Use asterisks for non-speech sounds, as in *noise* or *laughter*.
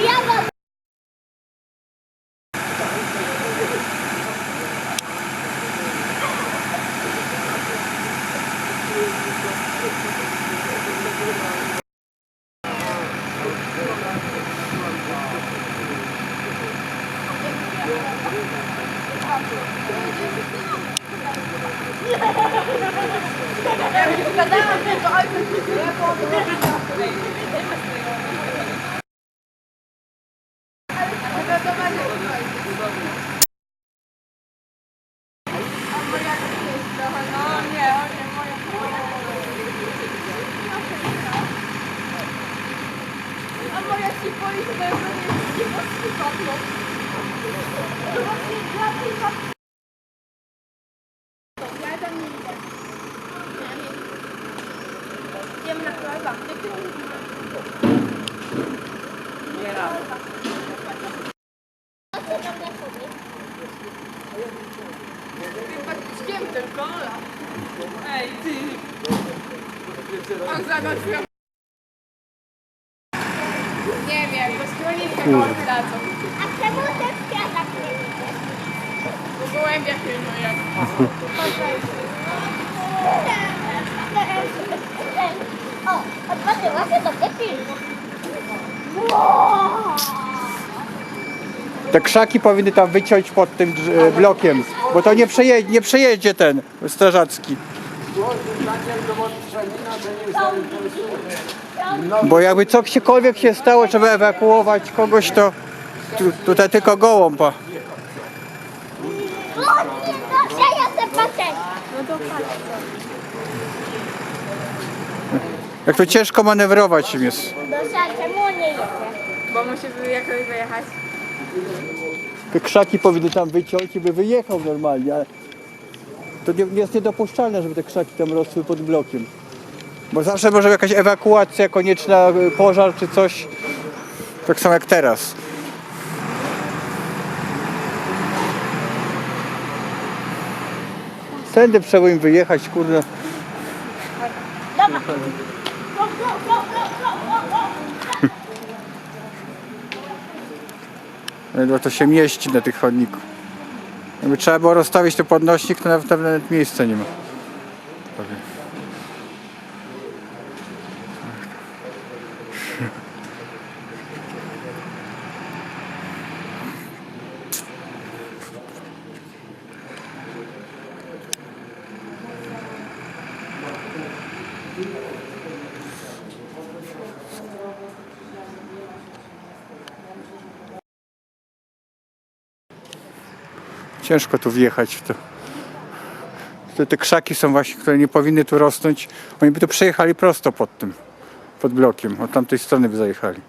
Ja A moja się boi, że to jest nie podsypadło. Ja tam nie idę. Ja nie idę. Idziemy na chleba. Śpiem tylko, Ola. Ej, ty. On zagościł. Nie wiem, bo schroniska koło tracą. A czemu ten nie idzie? Bo gołębia pilnuję. O, odważyła się do mnie film. Te krzaki powinny tam wyciąć pod tym e, blokiem, bo to nie przejedzie, nie przejedzie ten strażacki. Bo jakby cokolwiek się stało, żeby ewakuować kogoś, to tu, tutaj tylko gołąb. a-. Jak to ciężko manewrować im jest. Nie? Bo musi jakoś wyjechać. Te krzaki powinny tam wyciąć i by wyjechał normalnie, ale to nie, jest niedopuszczalne, żeby te krzaki tam rosły pod blokiem. Bo zawsze może jakaś ewakuacja konieczna, y, pożar czy coś. Tak samo jak teraz. Tędy trzeba im wyjechać, kurde. Dobra. Ledwo to się mieści na tych chodniku. Jakby trzeba było rozstawić tu podnośnik, to nawet, nawet miejsca nie ma. Powiem. *laughs* Ciężko tu wjechać to. Te, te krzaki są właśnie, które nie powinny tu rosnąć. Oni by tu przejechali prosto pod tym, pod blokiem. Od tamtej strony by zajechali.